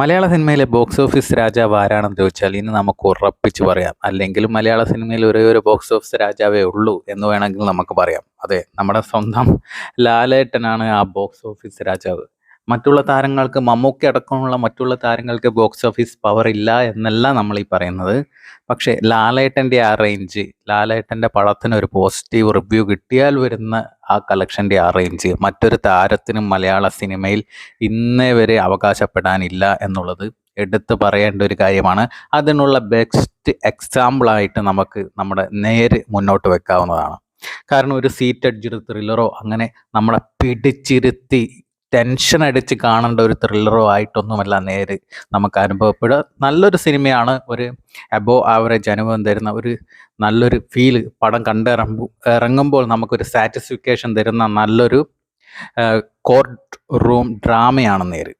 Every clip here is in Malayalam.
മലയാള സിനിമയിലെ ബോക്സ് ഓഫീസ് രാജാവ് ആരാണെന്ന് ചോദിച്ചാൽ ഇന്ന് നമുക്ക് ഉറപ്പിച്ച് പറയാം. അല്ലെങ്കിൽ മലയാള സിനിമയിൽ ഒരേ ഒരു ബോക്സ് ഓഫീസ് രാജാവേ ഉള്ളൂ എന്ന് വേണമെങ്കിൽ നമുക്ക് പറയാം. അതെ നമ്മുടെ സ്വന്തം ലാലേട്ടനാണ് ആ ബോക്സ് ഓഫീസ് രാജാവ്. മറ്റുള്ള താരങ്ങൾക്ക് മമ്മൂക്കി അടക്കമുള്ള മറ്റുള്ള താരങ്ങൾക്ക് ബോക്സ് ഓഫീസ് പവർ ഇല്ല എന്നല്ല നമ്മൾ ഈ പറയുന്നത്. പക്ഷേ ലാലേട്ടന്റെ ആ റേഞ്ച് ലാലേട്ടന്റെ പടത്തിന് ഒരു പോസിറ്റീവ് റിവ്യൂ കിട്ടിയാൽ വരുന്ന ആ കളക്ഷന്റെ ആ റേഞ്ച് മറ്റൊരു താരത്തിനും മലയാള സിനിമയിൽ ഇന്നേ വരെ അവകാശപ്പെടാനില്ല എന്നുള്ളത് എടുത്തു പറയേണ്ട ഒരു കാര്യമാണ്. അതിനുള്ള ബെസ്റ്റ് എക്സാമ്പിളായിട്ട് നമുക്ക് നമ്മുടെ നേര് മുന്നോട്ട് വെക്കാവുന്നതാണ്. കാരണം ഒരു സീറ്റ് അഡ്ജഡ് ത്രില്ലറോ അങ്ങനെ നമ്മളെ പിടിച്ചിരുത്തി ടെൻഷൻ അടിച്ച് കാണേണ്ട ഒരു ത്രില്ലറോ ആയിട്ടൊന്നുമല്ല നേര് നമുക്ക് അനുഭവപ്പെടുക. നല്ലൊരു സിനിമയാണ് ഒരു അബോ ആവറേജ് അനുഭവം തരുന്ന ഒരു നല്ലൊരു ഫീൽ പടം കണ്ടിറങ്ങുമ്പോൾ ഇറങ്ങുമ്പോൾ നമുക്കൊരു സാറ്റിസ്ഫിക്കേഷൻ തരുന്ന നല്ലൊരു കോർട്ട് റൂം ഡ്രാമയാണ് നേര്.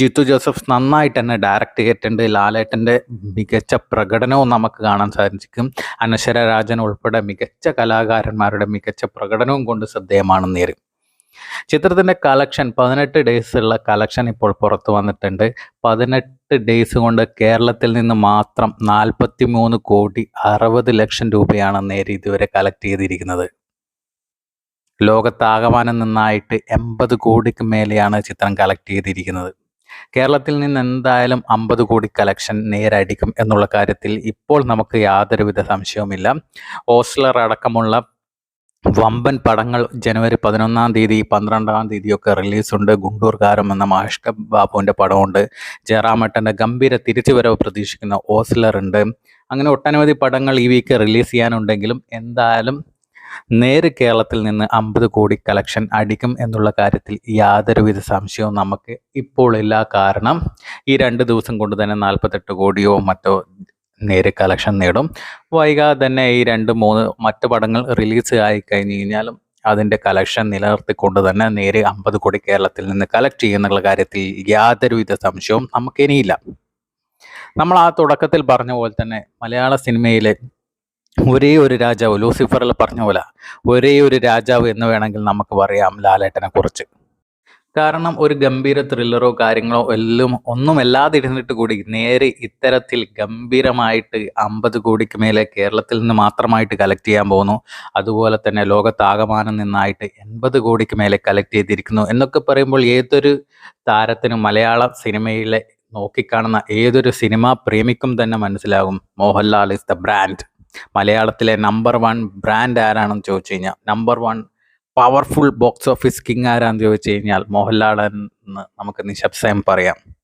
ജിത്തു ജോസഫ് നന്നായിട്ട് തന്നെ ഡയറക്റ്റ് ചെയ്തിട്ടുണ്ട്. ലാലേട്ടന്റെ മികച്ച പ്രകടനവും നമുക്ക് കാണാൻ സാധിക്കും. അനശ്വര രാജൻ ഉൾപ്പെടെ മികച്ച കലാകാരന്മാരുടെ മികച്ച പ്രകടനവും കൊണ്ട് ശ്രദ്ധേയമാണ് നേര്. ചിത്രത്തിന്റെ കളക്ഷൻ പതിനെട്ട് ഡേയ്സ് ഉള്ള കളക്ഷൻ ഇപ്പോൾ പുറത്തു വന്നിട്ടുണ്ട്. പതിനെട്ട് ഡേയ്സ് കൊണ്ട് കേരളത്തിൽ നിന്ന് മാത്രം നാൽപ്പത്തി മൂന്ന് കോടി അറുപത് ലക്ഷം രൂപയാണ് നേരെ ഇതുവരെ കളക്ട് ചെയ്തിരിക്കുന്നത്. ലോകത്താകമാനം നിന്നായിട്ട് എൺപത് കോടിക്ക് മേലെയാണ് ചിത്രം കളക്ട് ചെയ്തിരിക്കുന്നത്. കേരളത്തിൽ നിന്ന് എന്തായാലും അമ്പത് കോടി കളക്ഷൻ നേരടിക്കും എന്നുള്ള കാര്യത്തിൽ ഇപ്പോൾ നമുക്ക് യാതൊരുവിധ സംശയവുമില്ല. ഓസ്ലർ അടക്കമുള്ള വമ്പൻ പടങ്ങൾ ജനുവരി പതിനൊന്നാം തീയതി പന്ത്രണ്ടാം തീയതിയൊക്കെ റിലീസുണ്ട്. ഗുണ്ടൂർ കാരം എന്ന മഹേഷ് ബാബുവിന്റെ പടമുണ്ട്. ജയറാമേട്ടന്റെ ഗംഭീര തിരിച്ചുവരവ് പ്രതീക്ഷിക്കുന്ന ഓസ്ലർ ഉണ്ട് അങ്ങനെ ഒട്ടനവധി പടങ്ങൾ ഈ വീക്ക് റിലീസ് ചെയ്യാനുണ്ടെങ്കിലും എന്തായാലും നേര് കേരളത്തിൽ നിന്ന് അമ്പത് കോടി കളക്ഷൻ അടിക്കും എന്നുള്ള കാര്യത്തിൽ യാതൊരുവിധ സംശയവും നമുക്ക് ഇപ്പോൾ ഇല്ല. കാരണം ഈ രണ്ട് ദിവസം കൊണ്ട് തന്നെ നാൽപ്പത്തെട്ട് കോടിയോ മറ്റോ നേരെ കളക്ഷൻ നേടും. വൈകാതെ തന്നെ ഈ രണ്ട് മൂന്ന് മറ്റ് പടങ്ങൾ റിലീസ് ആയി കഴിഞ്ഞു കഴിഞ്ഞാലും അതിന്റെ കളക്ഷൻ നിലനിർത്തിക്കൊണ്ട് തന്നെ നേരെ അമ്പത് കോടി കേരളത്തിൽ നിന്ന് കളക്ട് ചെയ്യുന്നുള്ള കാര്യത്തിൽ യാതൊരുവിധ സംശയവും നമുക്കിനിയില്ല. നമ്മൾ ആ തുടക്കത്തിൽ പറഞ്ഞ പോലെ തന്നെ മലയാള സിനിമയിലെ ഒരേ ഒരു രാജാവ് ലൂസിഫറിൽ പറഞ്ഞ പോലെ ഒരേ ഒരു രാജാവ് എന്ന് വേണമെങ്കിൽ നമുക്ക് പറയാം ലാലേട്ടനെ കുറിച്ച്. കാരണം ഒരു ഗംഭീര ത്രില്ലറോ കാര്യങ്ങളോ എല്ലാം ഒന്നുമല്ലാതിരുന്നിട്ട് കൂടി നേരെ ഇത്തരത്തിൽ ഗംഭീരമായിട്ട് അമ്പത് കോടിക്ക് മേലെ കേരളത്തിൽ നിന്ന് മാത്രമായിട്ട് കളക്ട് ചെയ്യാൻ പോകുന്നു. അതുപോലെ തന്നെ ലോകത്താകമാനം നിന്നായിട്ട് എൺപത് കോടിക്ക് മേലെ കളക്ട് ചെയ്തിരിക്കുന്നു. എന്നൊക്കെ പറയുമ്പോൾ ഏതൊരു താരത്തിനും മലയാള സിനിമയിലെ നോക്കിക്കാണുന്ന ഏതൊരു സിനിമാ പ്രേമിക്കും തന്നെ മനസ്സിലാകും. മോഹൻലാൽ ഇസ് ദ ബ്രാൻഡ് മലയാളത്തിലെ നമ്പർ വൺ ബ്രാൻഡ് ആരാണെന്ന് ചോദിച്ചു കഴിഞ്ഞാൽ number one powerful box office king ആരാന്ന് ചോദിച്ചു കഴിഞ്ഞാൽ മോഹൻലാൽ എന്ന് നമുക്ക് നിശബ്ദം പറയാം.